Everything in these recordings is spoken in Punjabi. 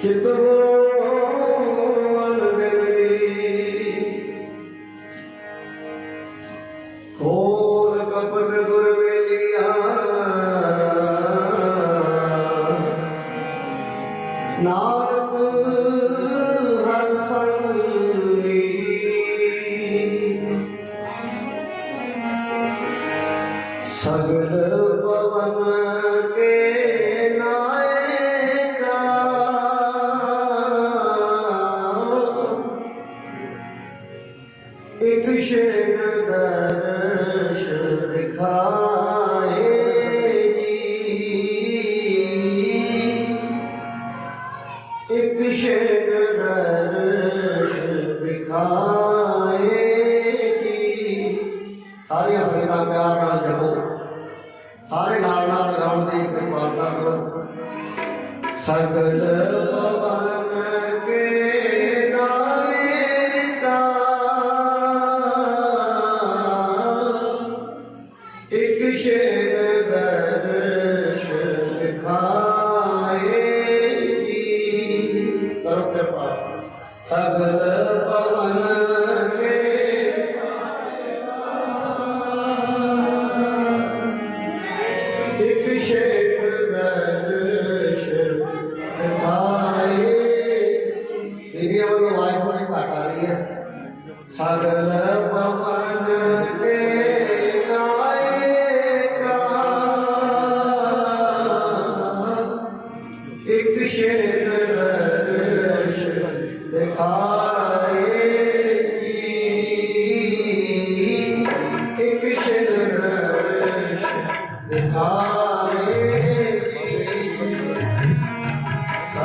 চিত্তগণ ਇਕ ਸ਼ੇਰ ਦਰਸ਼ ਦਿਖਾਏ ਜੀ। ਇਕ ਸ਼ੇਰ ਦਰਸ਼ ਦਿਖਾਏ ਜੀ। ਸਾਰੀਆਂ ਸੰਗਤਾਂ ਪਿਆਰ ਨਾਲ ਜਪੋ। ਸਾਰੇ ਨਾਲ ਨਾਲ ਰਾਮ ਦੀ ਕਿਰਪਾ ਕਰੋ। ਸਗਲ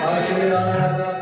반갑습니다.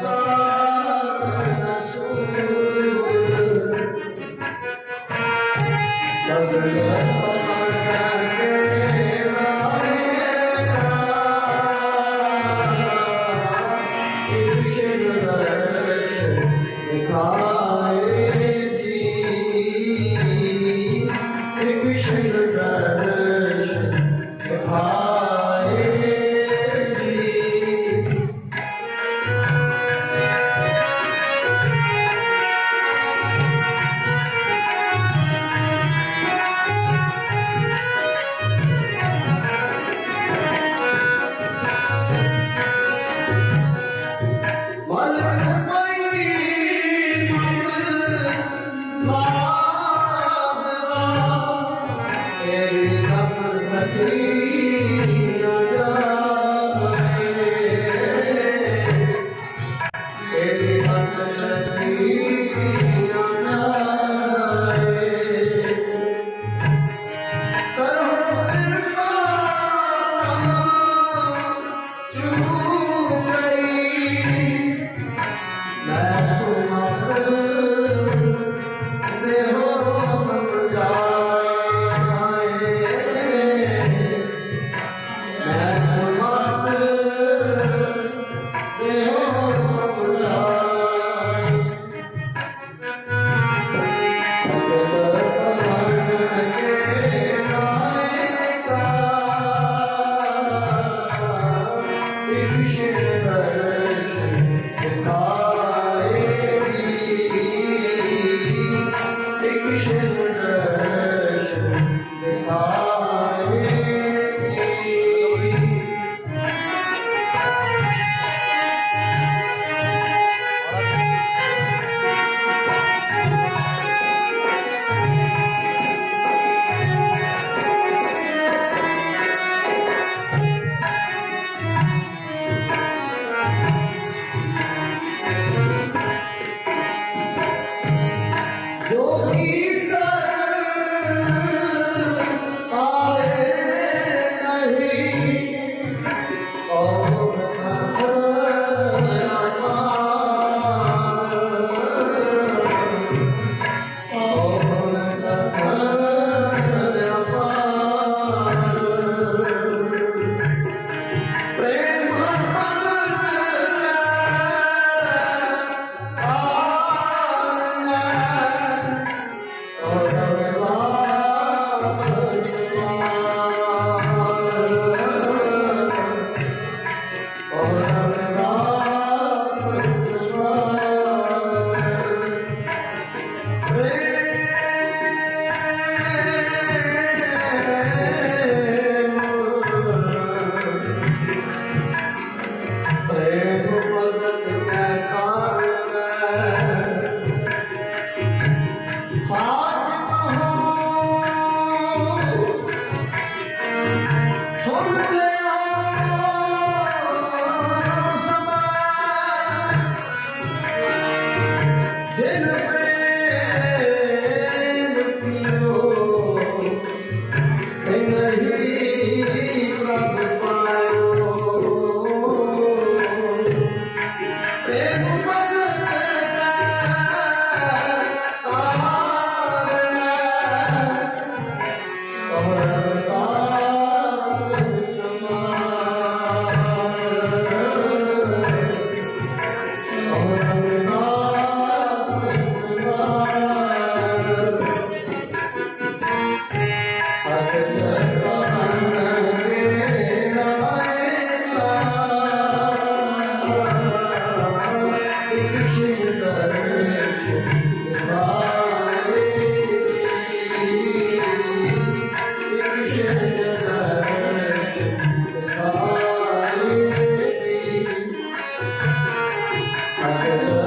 I